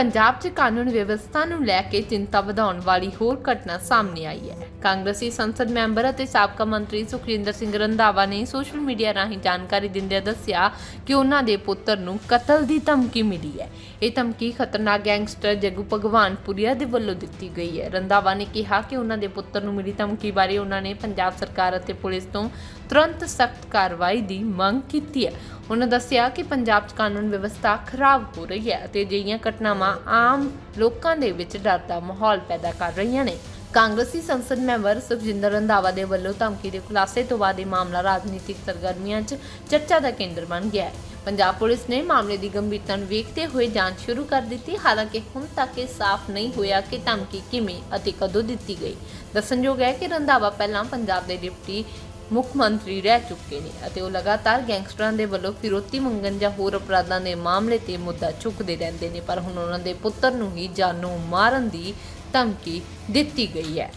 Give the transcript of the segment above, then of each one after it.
ਪੰਜਾਬ 'ਚ ਕਾਨੂੰਨ ਵਿਵਸਥਾ ਨੂੰ ਲੈ ਕੇ ਚਿੰਤਾ ਵਧਾਉਣ ਵਾਲੀ ਹੋਰ ਘਟਨਾ ਸਾਹਮਣੇ ਆਈ ਹੈ। ਕਾਂਗਰਸੀ ਸੰਸਦ ਮੈਂਬਰ ਅਤੇ ਸਾਬਕਾ ਮੰਤਰੀ ਸੁਖਜਿੰਦਰ ਸਿੰਘ ਰੰਧਾਵਾ ਨੇ ਸੋਸ਼ਲ ਮੀਡੀਆ ਰਾਹੀਂ ਜਾਣਕਾਰੀ ਦਿੰਦਿਆਂ ਦੱਸਿਆ ਕਿ ਉਹਨਾਂ ਦੇ ਪੁੱਤਰ ਨੂੰ ਕਤਲ ਦੀ ਧਮਕੀ ਮਿਲੀ ਹੈ। ਇਹ ਧਮਕੀ ਖਤਰਨਾਕ ਗੈਂਗਸਟਰ ਜਗੂ ਭਗਵਾਨਪੁਰੀਆ ਦੇ ਵੱਲੋਂ ਦਿੱਤੀ ਗਈ ਹੈ। ਰੰਧਾਵਾ ਨੇ ਕਿਹਾ ਕਿ ਉਹਨਾਂ ਦੇ ਪੁੱਤਰ ਨੂੰ ਮਿਲੀ ਧਮਕੀ ਬਾਰੇ ਉਹਨਾਂ ਨੇ ਪੰਜਾਬ ਸਰਕਾਰ ਅਤੇ ਪੁਲਿਸ ਤੋਂ ਤੁਰੰਤ ਸਖਤ ਕਾਰਵਾਈ ਦੀ ਮੰਗ ਕੀਤੀ ਹੈ। ਉਹਨਾਂ ਦੱਸਿਆ ਕਿ ਪੰਜਾਬ 'ਚ ਕਾਨੂੰਨ ਵਿਵਸਥਾ ਖਰਾਬ ਹੋ ਰਹੀ ਹੈ ਅਤੇ ਅਜਿਹੀਆਂ ਘਟਨਾਵਾਂ ਆਮ ਲੋਕਾਂ ਦੇ ਵਿੱਚ ਡਰ ਦਾ ਮਾਹੌਲ ਪੈਦਾ ਕਰ ਰਹੀਆਂ ਨੇ। ਕਾਂਗਰਸੀ ਸੰਸਦ ਮੈਂਬਰ ਸੁਖਜਿੰਦਰ ਰੰਧਾਵਾ ਦੇ ਵੱਲੋਂ ਧਮਕੀ ਦੇ ਖੁਲਾਸੇ ਤੋਂ ਬਾਅਦ ਇਹ ਮਾਮਲਾ ਰਾਜਨੀਤਿਕ ਸਰਗਰਮੀਆਂ 'ਚ ਚਰਚਾ ਦਾ ਕੇਂਦਰ ਬਣ ਗਿਆ ਹੈ। ਪੰਜਾਬ ਪੁਲਿਸ ਨੇ ਮਾਮਲੇ ਦੀ ਗੰਭੀਰਤਾ ਨੂੰ ਵੇਖਦੇ ਹੋਏ ਜਾਂਚ ਸ਼ੁਰੂ ਕਰ ਦਿੱਤੀ, ਹਾਲਾਂਕਿ ਹੁਣ ਤੱਕ ਇਹ ਸਾਫ਼ ਨਹੀਂ ਹੋਇਆ ਕਿ ਧਮਕੀ ਕਿਵੇਂ ਅਤੇ ਕਦੋਂ ਦਿੱਤੀ ਗਈ। ਦੱਸਣਯੋਗ ਹੈ ਕਿ ਰੰਧਾਵਾ ਪਹਿਲਾਂ ਪੰਜਾਬ ਦੇ ਡਿਪਟੀ ਮੁੱਖ ਮੰਤਰੀ ਰਹਿ ਚੁੱਕੇ ਨੇ ਅਤੇ ਉਹ ਲਗਾਤਾਰ ਗੈਂਗਸਟਰਾਂ ਦੇ ਵੱਲੋਂ ਫਿਰੋਤੀ ਮੰਗਣ ਜਾਂ ਹੋਰ ਅਪਰਾਧਾਂ ਦੇ ਮਾਮਲੇ ਤੇ ਮੁੱਦਾ ਚੁੱਕਦੇ ਰਹਿੰਦੇ ਨੇ, ਪਰ ਹੁਣ ਉਹਨਾਂ ਦੇ ਪੁੱਤਰ ਨੂੰ ਹੀ ਜਾਨੋਂ ਮਾਰਨ ਦੀ ਧਮਕੀ ਦਿੱਤੀ ਗਈ ਹੈ।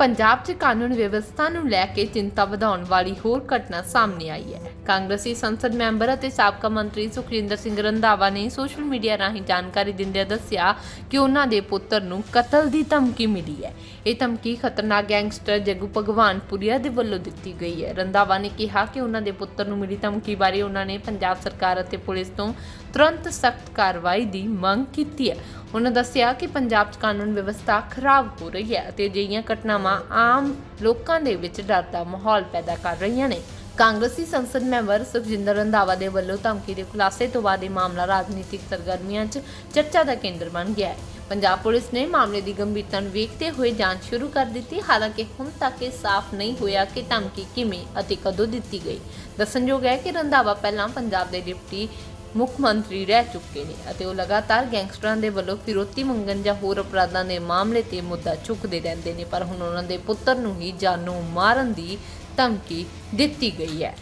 ਪੰਜਾਬ 'ਚ ਕਾਨੂੰਨ ਵਿਵਸਥਾ ਨੂੰ ਲੈ ਕੇ ਚਿੰਤਾ ਵਧਾਉਣ ਵਾਲੀ ਹੋਰ ਘਟਨਾ ਸਾਹਮਣੇ ਆਈ ਹੈ। ਕਾਂਗਰਸੀ ਸੰਸਦ ਮੈਂਬਰ ਅਤੇ ਸਾਬਕਾ ਮੰਤਰੀ ਸੁਖਜਿੰਦਰ ਸਿੰਘ ਰੰਧਾਵਾ ਨੇ ਸੋਸ਼ਲ ਮੀਡੀਆ ਰਾਹੀਂ ਜਾਣਕਾਰੀ ਦਿੰਦਿਆਂ ਦੱਸਿਆ ਕਿ ਉਹਨਾਂ ਦੇ ਪੁੱਤਰ ਨੂੰ ਕਤਲ ਦੀ ਧਮਕੀ ਮਿਲੀ ਹੈ। ਇਹ ਧਮਕੀ ਖਤਰਨਾਕ ਗੈਂਗਸਟਰ ਜਗੂ ਭਗਵਾਨਪੁਰੀਆ ਦੇ ਵੱਲੋਂ ਦਿੱਤੀ ਗਈ ਹੈ। ਰੰਧਾਵਾ ਨੇ ਕਿਹਾ ਕਿ ਉਹਨਾਂ ਦੇ ਪੁੱਤਰ ਨੂੰ ਮਿਲੀ ਧਮਕੀ ਬਾਰੇ ਉਹਨਾਂ ਨੇ ਪੰਜਾਬ ਸਰਕਾਰ ਅਤੇ ਪੁਲਿਸ ਤੋਂ ਤੁਰੰਤ ਸਖਤ ਕਾਰਵਾਈ ਦੀ ਮੰਗ ਕੀਤੀ ਹੈ। ਉਹਨਾਂ ਦੱਸਿਆ ਕਿ ਪੰਜਾਬ 'ਚ ਕਾਨੂੰਨ ਵਿਵਸਥਾ ਖਰਾਬ ਹੋ ਰਹੀ ਹੈ ਅਤੇ ਅਜਿਹੀਆਂ ਘਟਨਾਵਾਂ ਆਮ ਲੋਕਾਂ ਦੇ ਵਿੱਚ ਡਰ ਦਾ ਮਾਹੌਲ ਪੈਦਾ ਕਰ ਰਹੀਆਂ ਨੇ। ਕਾਂਗਰਸੀ ਸੰਸਦ ਮੈਂਬਰ ਸੁਖਜਿੰਦਰ ਰੰਧਾਵਾ ਦੇ ਵੱਲੋਂ ਧਮਕੀ ਦੇ ਖੁਲਾਸੇ ਤੋਂ ਬਾਅਦ ਇਹ ਮਾਮਲਾ ਰਾਜਨੀਤਿਕ ਸਰਗਰਮੀਆਂ 'ਚ ਚਰਚਾ ਦਾ ਕੇਂਦਰ ਬਣ ਗਿਆ ਹੈ। ਪੰਜਾਬ ਪੁਲਿਸ ਨੇ ਮਾਮਲੇ ਦੀ ਗੰਭੀਰਤਾ ਨੂੰ ਵੇਖਦੇ ਹੋਏ ਜਾਂਚ ਸ਼ੁਰੂ ਕਰ ਦਿੱਤੀ, ਹਾਲਾਂਕਿ ਹੁਣ ਤੱਕ ਇਹ ਸਾਫ਼ ਨਹੀਂ ਹੋਇਆ ਕਿ ਧਮਕੀ ਕਿਵੇਂ ਅਤੇ ਕਦੋਂ ਦਿੱਤੀ ਗਈ। ਦੱਸਣਯੋਗ ਹੈ ਕਿ ਰੰਧਾਵਾ ਪਹਿਲਾਂ ਪੰਜਾਬ ਦੇ ਡਿਪਟੀ ਮੁੱਖ ਮੰਤਰੀ ਰਹਿ ਚੁੱਕੇ ਨੇ ਅਤੇ ਉਹ ਲਗਾਤਾਰ ਗੈਂਗਸਟਰਾਂ ਦੇ ਵੱਲੋਂ ਫਿਰੋਤੀ ਮੰਗਣ ਜਾਂ ਹੋਰ ਅਪਰਾਧਾਂ ਦੇ ਮਾਮਲੇ ਤੇ ਮੁੱਦਾ ਚੁੱਕਦੇ ਰਹਿੰਦੇ ਨੇ, ਪਰ ਹੁਣ ਉਹਨਾਂ ਦੇ ਪੁੱਤਰ ਨੂੰ ਹੀ ਜਾਨੋਂ ਮਾਰਨ ਦੀ ਧਮਕੀ ਦਿੱਤੀ ਗਈ ਹੈ।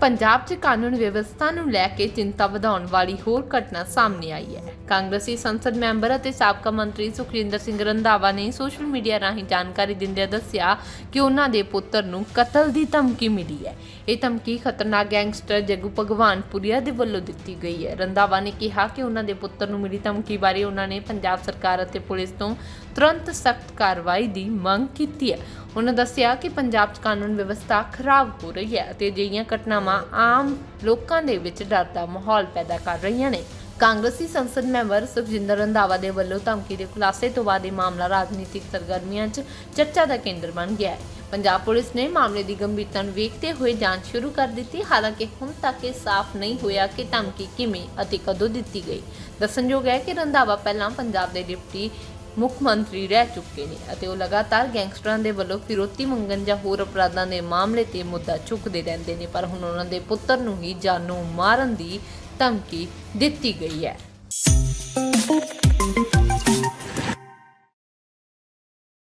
ਪੰਜਾਬ 'ਚ ਕਾਨੂੰਨ ਵਿਵਸਥਾ ਨੂੰ ਲੈ ਕੇ ਚਿੰਤਾ ਵਧਾਉਣ ਵਾਲੀ ਹੋਰ ਘਟਨਾ ਸਾਹਮਣੇ ਆਈ ਹੈ। ਕਾਂਗਰਸੀ ਸੰਸਦ ਮੈਂਬਰ ਅਤੇ ਸਾਬਕਾ ਮੰਤਰੀ ਸੁਖਜਿੰਦਰ ਸਿੰਘ ਰੰਧਾਵਾ ਨੇ ਸੋਸ਼ਲ ਮੀਡੀਆ ਰਾਹੀਂ ਜਾਣਕਾਰੀ ਦਿੰਦਿਆਂ ਦੱਸਿਆ ਕਿ ਉਹਨਾਂ ਦੇ ਪੁੱਤਰ ਨੂੰ ਕਤਲ ਦੀ ਧਮਕੀ ਮਿਲੀ ਹੈ। ਇਹ ਧਮਕੀ ਖਤਰਨਾਕ ਗੈਂਗਸਟਰ ਜਗੂ ਭਗਵਾਨਪੁਰੀਆ ਦੇ ਵੱਲੋਂ ਦਿੱਤੀ ਗਈ ਹੈ। ਰੰਧਾਵਾ ਨੇ ਕਿਹਾ ਕਿ ਉਹਨਾਂ ਦੇ ਪੁੱਤਰ ਨੂੰ ਮਿਲੀ ਧਮਕੀ ਬਾਰੇ ਉਹਨਾਂ ਨੇ ਪੰਜਾਬ ਸਰਕਾਰ ਅਤੇ ਪੁਲਿਸ ਤੋਂ ਤੁਰੰਤ ਸਖਤ ਕਾਰਵਾਈ ਦੀ ਮੰਗ ਕੀਤੀ ਹੈ। ਉਹਨਾਂ ਦੱਸਿਆ ਕਿ ਪੰਜਾਬ 'ਚ ਕਾਨੂੰਨ ਵਿਵਸਥਾ ਖਰਾਬ ਹੋ ਰਹੀ ਹੈ ਅਤੇ ਅਜਿਹੀਆਂ ਘਟਨਾਵਾਂ ਆਮ ਲੋਕਾਂ ਦੇ ਵਿੱਚ ਡਰ ਦਾ ਮਾਹੌਲ ਪੈਦਾ ਕਰ ਰਹੀਆਂ ਨੇ। ਕਾਂਗਰਸੀ ਸੰਸਦ ਮੈਂਬਰ ਸੁਖਜਿੰਦਰ ਰੰਧਾਵਾ ਦੇ ਵੱਲੋਂ ਧਮਕੀ ਦੇ ਖੁਲਾਸੇ ਤੋਂ ਬਾਅਦ ਇਹ ਮਾਮਲਾ ਰਾਜਨੀਤਿਕ ਸਰਗਰਮੀਆਂ 'ਚ ਚਰਚਾ ਦਾ ਕੇਂਦਰ ਬਣ ਗਿਆ ਹੈ। ਪੰਜਾਬ ਪੁਲਿਸ ਨੇ ਮਾਮਲੇ ਦੀ ਗੰਭੀਰਤਾ ਨੂੰ ਵੇਖਦੇ ਹੋਏ ਜਾਂਚ ਸ਼ੁਰੂ ਕਰ ਦਿੱਤੀ। ਹਾਲਾਂਕਿ ਹੁਣ ਤੱਕ ਇਹ ਸਾਫ਼ ਨਹੀਂ ਹੋਇਆ ਕਿ ਧਮਕੀ ਕਿਵੇਂ ਅਤੇ ਕਦੋਂ ਦਿੱਤੀ ਗਈ। ਦੱਸਣਯੋਗ ਹੈ ਕਿ ਰੰਧਾਵਾ ਪਹਿਲਾਂ ਪੰਜਾਬ ਦੇ ਡਿਪਟੀ ਮੁੱਖ ਮੰਤਰੀ ਰਹਿ ਚੁੱਕੇ ਨੇ ਅਤੇ ਉਹ ਲਗਾਤਾਰ ਗੈਂਗਸਟਰਾਂ ਦੇ ਵੱਲੋਂ ਫਿਰੋਤੀ ਮੰਗਣ ਜਾਂ ਹੋਰ ਅਪਰਾਧਾਂ ਦੇ ਮਾਮਲੇ ਤੇ ਮੁੱਦਾ ਚੁੱਕਦੇ ਰਹਿੰਦੇ ਨੇ, ਪਰ ਹੁਣ ਉਹਨਾਂ ਦੇ ਪੁੱਤਰ ਨੂੰ ਹੀ ਜਾਨੋਂ ਮਾਰਨ ਦੀ ਧਮਕੀ ਦਿੱਤੀ ਗਈ ਹੈ।